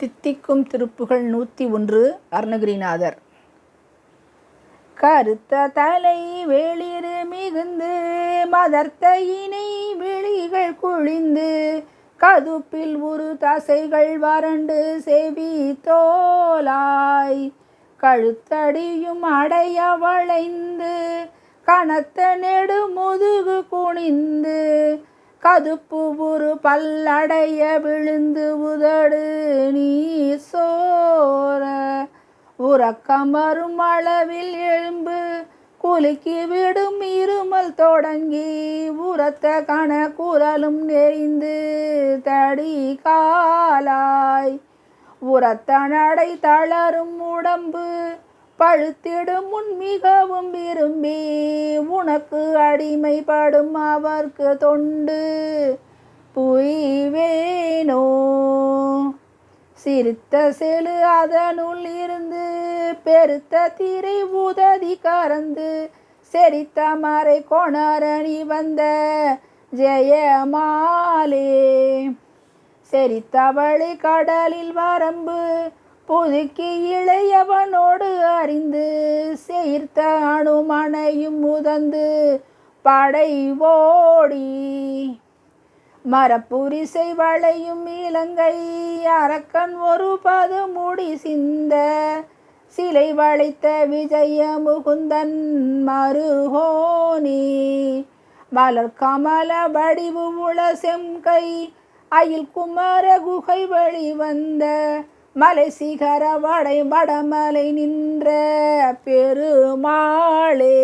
தித்திக்கும் திருப்புகள் நூற்றி ஒன்று அருணகிரிநாதர். கருத்த தலை வெளிறு மிகுந்து மதர்த்த இணை விழிகள் குழிந்து கதுப்பில் உரு தசைகள் வறண்டு செவி தோலாய் கழுத்தடியும் அடைய வளைந்து கனத்த நெடு முதுகு குனிந்து கதுப்பு உரு பல்லடைய விழுந்து உதடு நீ சோர உறக்கம் வரும் அளவில் எழும்பு குலுக்கி விடும் இருமல் தொடங்கி உரத்த கண குரலும் நெறிந்து தடி காலாய். உரத்த நடை தளரும் உடம்பு பழுத்திடும் முன் மிகவும் விரும்பி. உனக்கு அடிமைப்படும் அவர்க்கு தொண்டு. புய்வேனோ சிரித்த செழு அதனுள் இருந்து பெருத்த திரை உததி கறந்து செரித்த மறை கொணரணி வந்த ஜெயமாலே. செரித்தவளை கடலில் வரம்பு புதுக்கி இளையவனோடு அறிந்து சேர்த்த அணுமனையும் முதந்து படை ஓடி மரப்புரிசை வளையும் இலங்கை அரக்கன் ஒரு பது முடி சிந்த சிலை வளைத்த விஜய முகுந்தன் மருகோனி. மலர் கமல வடிவு உள செம்கை அயில் குமர குகை வழி வந்த மலை சிகர வடை வடமலை நின்ற பெருமாளே.